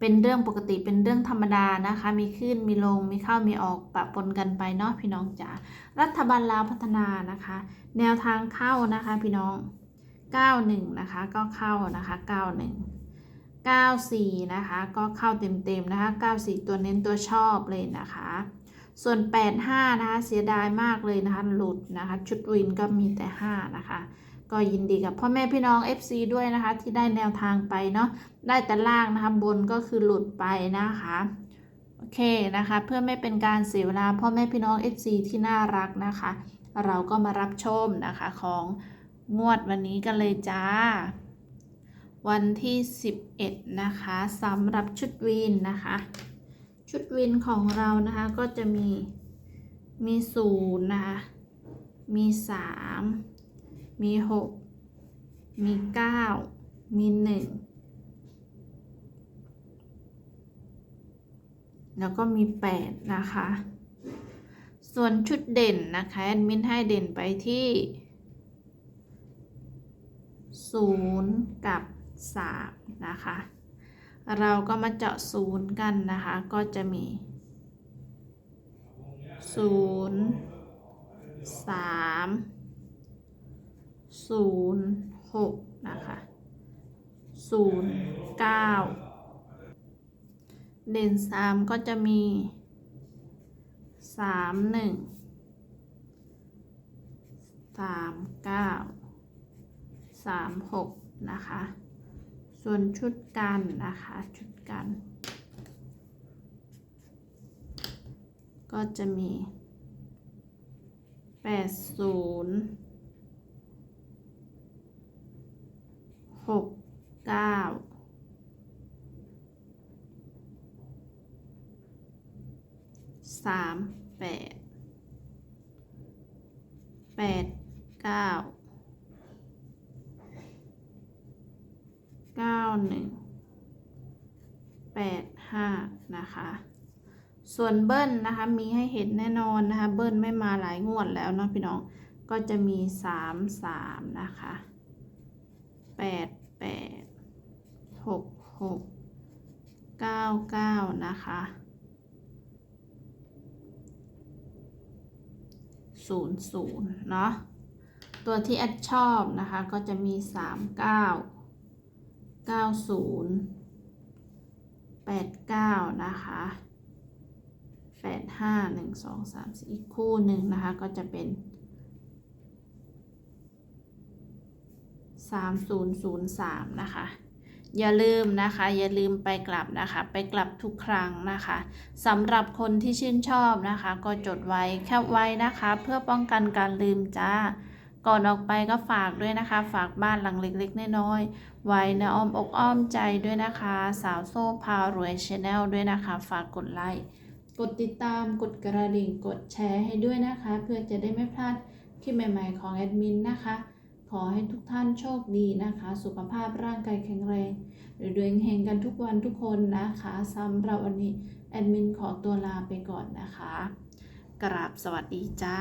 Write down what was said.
เป็นเรื่องปกติเป็นเรื่องธรรมดานะคะ มีขึ้นมีลงมีเข้ามีออกปะปนกันไปเนาะพี่น้องจ๋ารัฐบาลลาวพัฒนานะคะ แนวทางเข้านะคะพี่น้อง 91 นะคะก็เข้านะคะ 91 94 นะคะ ก็เข้าเต็มๆนะคะ 94 ตัวเน้นตัวชอบเลยนะคะ ส่วน 85 นะคะ เสียดายมากเลยนะคะ หลุดนะคะ ชุดวินก็มีแต่ 5 นะคะ ก็ยินดีกับพ่อแม่พี่น้อง FC ด้วยนะคะ ที่ได้แนวทางไปเนาะได้แต่ล่างนะคะบนก็คือหลุดไปนะคะโอเคนะคะ เพื่อไม่เป็นการเสียเวลาพ่อแม่พี่น้อง FC ที่น่ารักนะคะ เราก็มารับชมนะคะของงวดวันนี้กันเลยจ้า วันที่ 11 นะคะสำหรับชุดวินนะคะ ชุดวินของเรานะคะก็จะมีมีศูนย์นะคะมีสาม มีหกมีเก้ามีหนึ่งแล้วก็มีแปดนะคะ ส่วนชุดเด่นนะคะแอดมินให้เด่นไปที่ศูนย์กับสามนะคะ เราก็มาเจาะศูนย์กันนะคะ ก็จะมีศูนย์สาม ศูนย์หกนะคะศูนย์เก้าเด่นสามก็จะมีสามหนึ่งสามเก้าสามหกนะคะ ส่วนชุดกันนะคะ ชุดกัน ก็จะมีแปดศูนย์ หกเก้าสามแปดแปดเก้าเก้าหนึ่งแปดห้านะคะ ส่วนเบิ้ลนะคะ มีให้เห็นแน่นอนนะคะ เบิ้ลไม่มาหลายงวดแล้วเนาะพี่น้อง ก็จะมีสามสามนะคะ แปดแปดหกหกเก้าเก้านะคะศูนย์ศูนย์เนาะตัวที่แอดชอบนะคะก็จะมีสามเก้าเก้าศูนย์แปดเก้านะคะแปดห้าหนึ่งสองสามสี่อีกคู่หนึ่งนะคะก็จะเป็น 3003 นะคะ อย่าลืมนะคะ อย่าลืมไปกลับนะคะ ไปกลับทุกครั้งนะคะสำหรับคนที่ชื่นชอบนะคะ ก็จดไว้แคปไว้นะคะ เพื่อป้องกันการลืมจ้าก่อนออกไปก็ฝากด้วยนะคะ ฝากบ้านหลังเล็กๆ น้อยๆ ไว้ในอ้อมอกอ้อมใจด้วยนะคะ สาวโซ่พารวยชาแนลด้วยนะคะ ฝากกดไลค์ กดติดตาม กดกระดิ่ง กดแชร์ให้ด้วยนะคะ เพื่อจะได้ไม่พลาดคลิปใหม่ๆของแอดมินนะคะ ขอให้ทุกท่านโชคดีนะคะ สุขภาพร่างกายแข็งแรงรวยๆเฮงกันทุกวันทุกคนนะคะสำหรับวันนี้แอดมินขอตัวลาไปก่อนนะคะ กราบสวัสดีจ้า